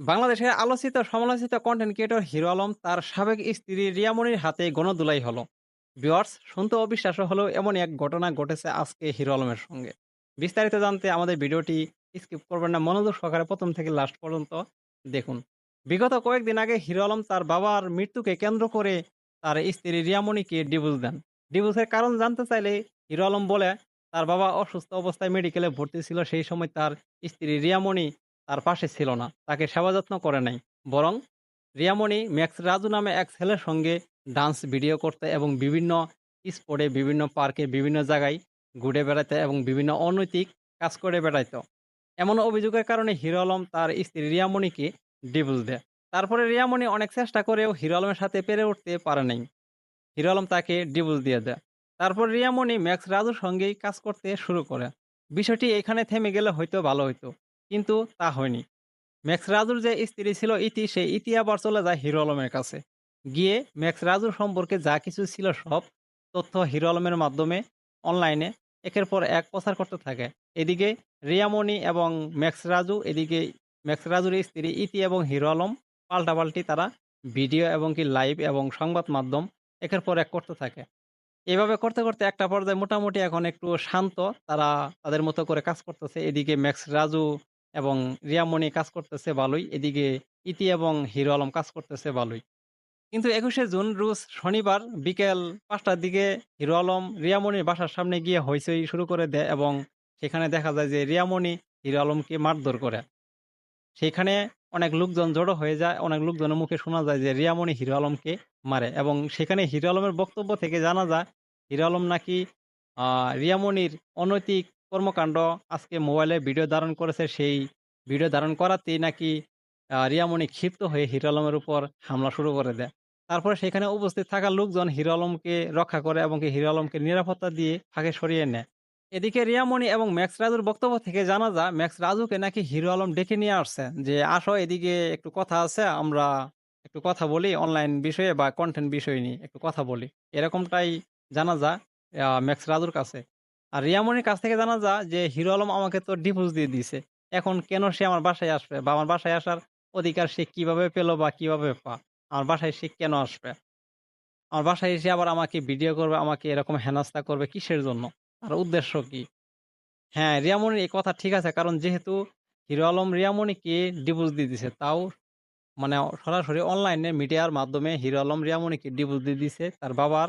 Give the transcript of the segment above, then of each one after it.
বাংলাদেশের আলোচিত সমালোচিত কন্টেন্ট ক্রিয়েটর হিরো আলম তার সাবেক স্ত্রী রিয়ামনির হাতে গণদুলাই হলো। ভিউয়ার্স শুনতে অবিশ্বাস্য হলেও এমন এক ঘটনা ঘটেছে আজকে হিরো আলমের সঙ্গে। বিস্তারিত জানতে আমাদের ভিডিওটি স্কিপ করবেন না, মনোযোগ সহকারে প্রথম থেকে লাস্ট পর্যন্ত দেখুন। বিগত কয়েকদিন আগে হিরো আলম তার বাবার মৃত্যুকে কেন্দ্র করে তার স্ত্রী রিয়ামণিকে ডিভোর্স দেন। ডিভোর্সের কারণ জানতে চাইলে হিরো আলম বলে, তার বাবা অসুস্থ অবস্থায় মেডিকেলে ভর্তি ছিল, সেই সময় তার স্ত্রী রিয়ামণি তার পাশে ছিল না। তাকে সেবা যত্ন করে নাই। বরং রিয়ামণি ম্যাক্স রাজু নামে এক ছেলের সঙ্গে ডান্স ভিডিও করতে এবং বিভিন্ন স্পোর্টে, বিভিন্ন পার্কে, বিভিন্ন জায়গায় ঘুরে বেড়াতে এবং বিভিন্ন অনৈতিক কাজ করে বেড়াইত। এমন অভিযোগের কারণে হিরো আলম তার স্ত্রী রিয়ামণিকে ডিভোর্স দেয়। তারপরে রিয়ামণি অনেক চেষ্টা করেও হিরো আলমের সাথে পেরে উঠতে পারে নাই। হিরো আলম তাকে ডিভোর্স দিয়ে দেয়। তারপর রিয়ামণি ম্যাক্স রাজুর সঙ্গেই কাজ করতে শুরু করে। বিষয়টি এখানে থেমে গেলে হয়তো ভালো হইতো। কিন্তু তা হয়নি। ম্যাক্স রাজুর যে স্ত্রী ছিল ইতি, সেই ইতি আবার চলে যায় হিরো আলমের কাছে। গিয়ে ম্যাক্স রাজুর সম্পর্কে যা কিছু ছিল সব তথ্য হিরো আলমের মাধ্যমে অনলাইনে একের পর এক প্রচার করতে থাকে। এদিকে রিয়ামণি এবং ম্যাক্স রাজু, এদিকে ম্যাক্স রাজুর স্ত্রী ইতি এবং হিরো আলম পাল্টাপাল্টি তারা ভিডিও এবং কি লাইভ এবং সংবাদ মাধ্যম একের পর এক করতে থাকে। এভাবে করতে করতে একটা পর্যায়ে মোটামুটি এখন একটু শান্ত তারা তাদের মতো করে কাজ করতেছে। এদিকে ম্যাক্স রাজু এবং রিয়ামণি কাজ করতেছে ভালোই, এদিকে ইতি এবং হিরো আলম কাজ করতেছে ভালোই। কিন্তু একুশে জুন রোজ শনিবার বিকেল পাঁচটার দিকে হিরো আলম রিয়ামণির বাসার সামনে গিয়ে হইচই শুরু করে দেয় এবং সেখানে দেখা যায় যে রিয়ামণি হিরো আলমকে মারধর করে। সেখানে অনেক লোকজন জড়ো হয়ে যায়, অনেক লোকজনের মুখে শোনা যায় যে রিয়ামণি হিরো আলমকে মারে এবং সেখানে হিরো আলমের বক্তব্য থেকে জানা যায়, হিরো আলম নাকি রিয়ামণির অনৈতিক কর্মকাণ্ড আজকে মোবাইলে ভিডিও ধারণ করেছে, সেই ভিডিও ধারণ করাতেই নাকি রিয়ামণি ক্ষিপ্ত হয়ে হিরো আলমের উপর হামলা শুরু করে দেয়। তারপরে সেখানে উপস্থিত থাকা লোকজন হিরো আলমকে রক্ষা করে এবং হিরো আলমকে নিরাপত্তা দিয়ে ফাঁকে সরিয়ে নেয়। এদিকে রিয়ামণি এবং ম্যাক্স রাজুর বক্তব্য থেকে জানা যায়, ম্যাক্স রাজুকে নাকি হিরো আলম ডেকে নিয়ে আসছে যে, আসো এদিকে, একটু কথা আছে, আমরা একটু কথা বলি অনলাইন বিষয়ে বা কন্টেন্ট বিষয় নিয়ে একটু কথা বলি। এরকমটাই জানা যায় ম্যাক্স রাজুর কাছে। আর রিয়ামণির কাছ থেকে জানা যায় যে, হিরো আলম আমাকে তো ডিভোর্স দিয়ে দিয়েছে। এখন কেন সে আমার বাসায় আসবে? বা আমার বাসায় আসার অধিকার সে কীভাবে পেল বা কীভাবে পা আমার বাসায় সে কেন আসবে? আমার বাসায় এসে আবার আমাকে ভিডিও করবে, আমাকে এরকম হেনাস্তা করবে কিসের জন্য? তার উদ্দেশ্য কি? হ্যাঁ রিয়ামণির এই কথা ঠিক আছে, কারণ যেহেতু হিরো আলম রিয়ামণিকে ডিভোর্স দিয়ে দিছে তাও মানে সরাসরি অনলাইনে মিডিয়ার মাধ্যমে হিরো আলম রিয়ামণিকে ডিভোর্স দিয়ে দিছে তার বাবার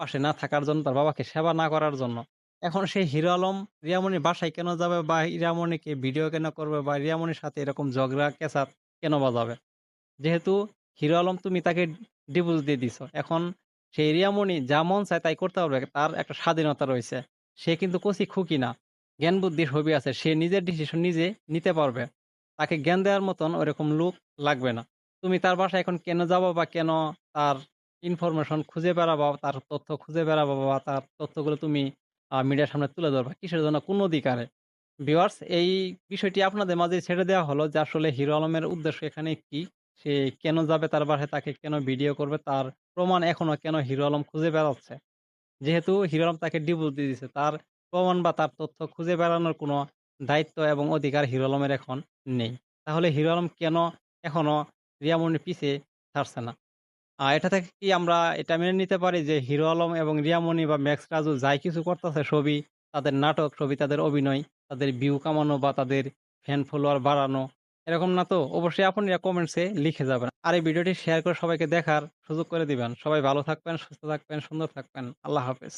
পাশে না থাকার জন্য, তার বাবাকে সেবা না করার জন্য। এখন সেই হিরো আলম রিয়ামণির বাসায় কেন যাবে বা রিয়ামণিকে ভিডিও কেন করবে বা রিয়ামণির সাথে এরকম ঝগড়া কেসাত কেন বাজাবে? যেহেতু হিরো আলম তুমি তাকে ডিভোর্স দিয়ে দিছ, এখন সেই রিয়ামণি যা মন চায় তাই করতে পারবে, তার একটা স্বাধীনতা রয়েছে। সে কিন্তু কচি খুকি না, জ্ঞান বুদ্ধির হবি আছে, সে নিজের ডিসিশন নিজে নিতে পারবে। তাকে জ্ঞান দেওয়ার মতন ওরকম লোক লাগবে না। তুমি তার বাসায় এখন কেন যাব বা কেন তার ইনফরমেশন খুঁজে বেড়াবো, তার তথ্য খুঁজে বেড়াবো বা তার তথ্যগুলো তুমি মিডিয়ার সামনে তুলে ধরবা। কিসের জন্য? কোন অধিকারে? ভিওয়ার্স এই বিষয়টি আপনাদের মাঝে ছেড়ে দেওয়া হলো যে আসলে হিরো আলমের উদ্দেশ্য এখানে কি? সে কেন যাবে তার বাসায়? তাকে কেন ভিডিও করবে? তার প্রমাণ এখনও কেন হিরো আলম খুঁজে বেড়াচ্ছে? যেহেতু হিরো আলম তাকে ডিভোর্স দিয়ে দিচ্ছে তার প্রমাণ বা তার তথ্য খুঁজে বেড়ানোর কোনো দায়িত্ব এবং অধিকার হিরো আলমের এখন নেই। তাহলে হিরো আলম কেন এখনও রিয়ামনির পিছে ছাড়ছে না? এটা থেকে কি আমরা এটা মেনে নিতে পারি যে হিরো আলম এবং রিয়ামণি বা ম্যাক্স রাজু যাই কিছু করতেছে সবই তাদের নাটক, ছবি, তাদের অভিনয়, তাদের ভিউ কামানো বা তাদের ফ্যান ফলোয়ার বাড়ানো, এরকম না তো? অবশ্যই আপনারা কমেন্টসে লিখে যাবেন। আর এই ভিডিওটি শেয়ার করে সবাইকে দেখার সুযোগ করে দিবেন। সবাই ভালো থাকবেন, সুস্থ থাকবেন, সুন্দর থাকবেন। আল্লাহ হাফেজ।